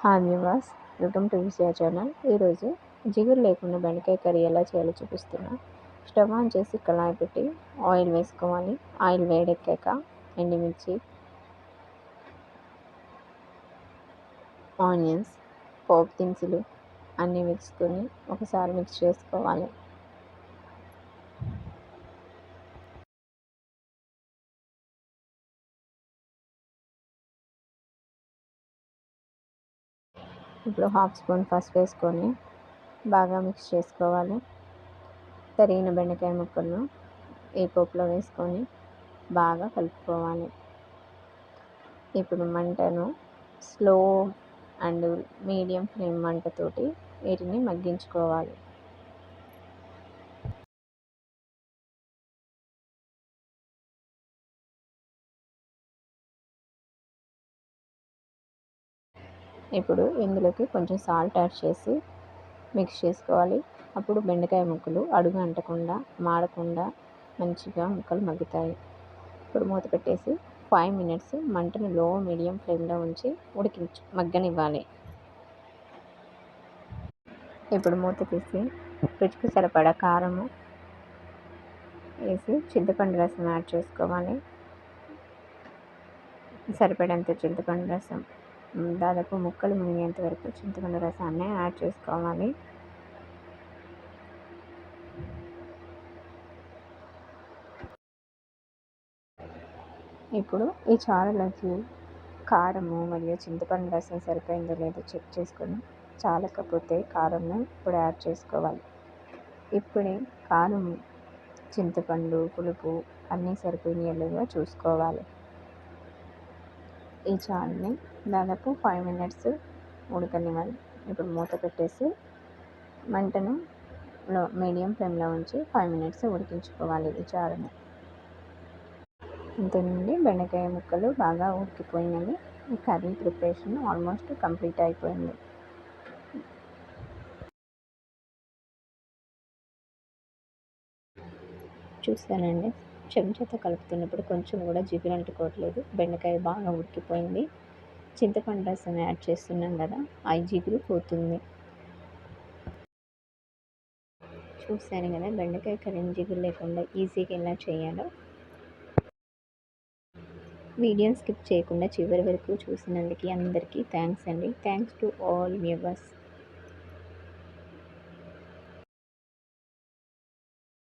Hi viewers welcome to విసియా channel. ఈరోజు జిగురు లేకుండా బెండకాయ కర్రీ ఎలా చేయాలో చూపిస్తున్నా. స్టవ్ ఆన్ చేసి కళాయి పెట్టి ఆయిల్ వేసుకోవాలి. ఆయిల్ వేడెక్కాక ఎండుమిర్చి ఆనియన్స్ పోపు దినుసులు అన్నీ వేసుకొని ఒకసారి మిక్స్ చేసుకోవాలి. ఇప్పుడు హాఫ్ స్పూన్ పసుపు వేసుకొని బాగా మిక్స్ చేసుకోవాలి. తరిగిన బెండకాయ ముక్కలను ఈ పోపులో వేసుకొని బాగా కలుపుకోవాలి. ఇప్పుడు మంటను స్లో అండ్ మీడియం ఫ్లేమ్ మంటతోటి వీటిని మగ్గించుకోవాలి. ఇప్పుడు ఇందులోకి కొంచెం సాల్ట్ యాడ్ చేసి మిక్స్ చేసుకోవాలి. అప్పుడు బెండకాయ ముక్కలు అడుగు అంటకుండా మాడకుండా మంచిగా ముక్కలు మగ్గుతాయి. ఇప్పుడు మూత పెట్టేసి ఫైవ్ మినిట్స్ మంటను లో మీడియం ఫ్లేమ్లో ఉంచి ఉడికించు మగ్గనివ్వాలి. ఇప్పుడు మూత తీసి రుచికి సరిపడా కారము వేసి చింతపండు రసం యాడ్ చేసుకోవాలి. సరిపడంత చింతపండు రసం. దాదాపు ముక్కలు మునిగేంత వరకు చింతపండు రసాన్ని యాడ్ చేసుకోవాలి. ఇప్పుడు ఈ చారులోకి కారము మరియు చింతపండు రసం సరిపోయిందో లేదో చెక్ చేసుకొని చాలకపోతే కారంను ఇప్పుడు యాడ్ చేసుకోవాలి. ఇప్పుడే కారం చింతపండు పులుపు అన్నీ సరిపోయినాయో చూసుకోవాలి. ఈ చారుని దాదాపు ఫైవ్ మినిట్స్ ఉడకనివ్వాలి. ఇప్పుడు మూత పెట్టేసి మంటను లో మీడియం ఫ్లేమ్లో ఉంచి ఫైవ్ మినిట్స్ ఉడికించుకోవాలి ఈ చారుని అంతేనండి బెండకాయ ముక్కలు బాగా ఉడికిపోయినవి. ఈ కర్రీ ప్రిపరేషన్ ఆల్మోస్ట్ కంప్లీట్ అయిపోయింది. చూస్తానండి చెంచాతో కలుపుతున్నప్పుడు కొంచెం కూడా జిగురు అంటుకోవట్లేదు. బెండకాయ బాగా ఉడికిపోయింది. చింతపండు రసం యాడ్ చేస్తున్నాం కదా ఆ జిగురు పోతుంది. చూసాను కదా బెండకాయ కరెంట్ జిగురు లేకుండా ఈజీగా ఎలా చేయాలో. వీడియో స్కిప్ చేయకుండా చివరి వరకు చూసినందుకు అందరికీ థ్యాంక్స్ అండి. Thanks to all viewers.